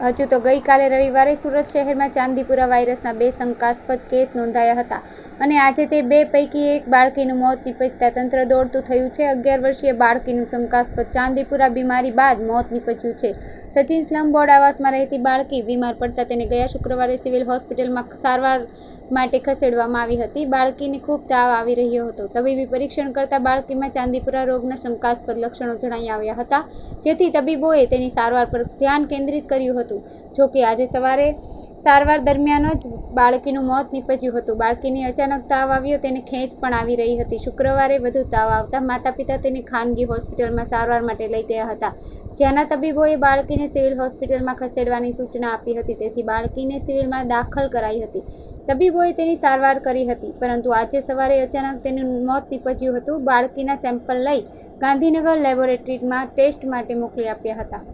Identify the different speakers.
Speaker 1: હજુ તો ગઈકાલે રવિવારે સુરત શહેરમાં ચાંદીપુરા વાયરસના બે શંકાસ્પદ કેસ નોંધાયા હતા અને આજે તે બે પૈકી એક બાળકીનું મોત નીપજતા તંત્ર દોડતું થયું છે. અગિયાર વર્ષીય બાળકીનું શંકાસ્પદ ચાંદીપુરા બીમારી બાદ મોત નીપજ્યું છે. સચિન સ્લમ બોર્ડ આવાસમાં રહેતી બાળકી બીમાર પડતા તેને ગયા શુક્રવારે સિવિલ હોસ્પિટલમાં સારવાર માટે ખસેડવામાં આવી હતી. બાળકીને ખૂબ તાવ આવી રહ્યો હતો. તબીબી પરીક્ષણ કરતા બાળકીમાં ચાંદીપુરા રોગના શંકાસ્પદ લક્ષણો જણાઈ આવ્યા હતા. જેથી તબીબોએ તેની સારવાર પર ધ્યાન કેન્દ્રિત કર્યું હતું. જોકે આજે સવારે સારવાર દરમિયાન જ બાળકીનું મોત નીપજ્યું હતું. બાળકીને અચાનક તાવ આવ્યો, તેને ખેંચ પણ આવી રહી હતી. શુક્રવારે વધુ તાવ આવતા માતા પિતા તેને ખાનગી હોસ્પિટલમાં સારવાર માટે લઈ ગયા હતા. જ્યાંના તબીબોએ બાળકીને સિવિલ હોસ્પિટલમાં ખસેડવાની સૂચના આપી હતી. તેથી બાળકીને સિવિલમાં દાખલ કરાઈ હતી. તબીબોએ તેની સારવાર કરી હતી, પરંતુ આજે સવારે અચાનક તેનું મોત નીપજ્યું હતું. બાળકીના સેમ્પલ લઈ ગાંધીનગર લેબોરેટરીમાં ટેસ્ટ માટે મોકલી આપ્યા હતા.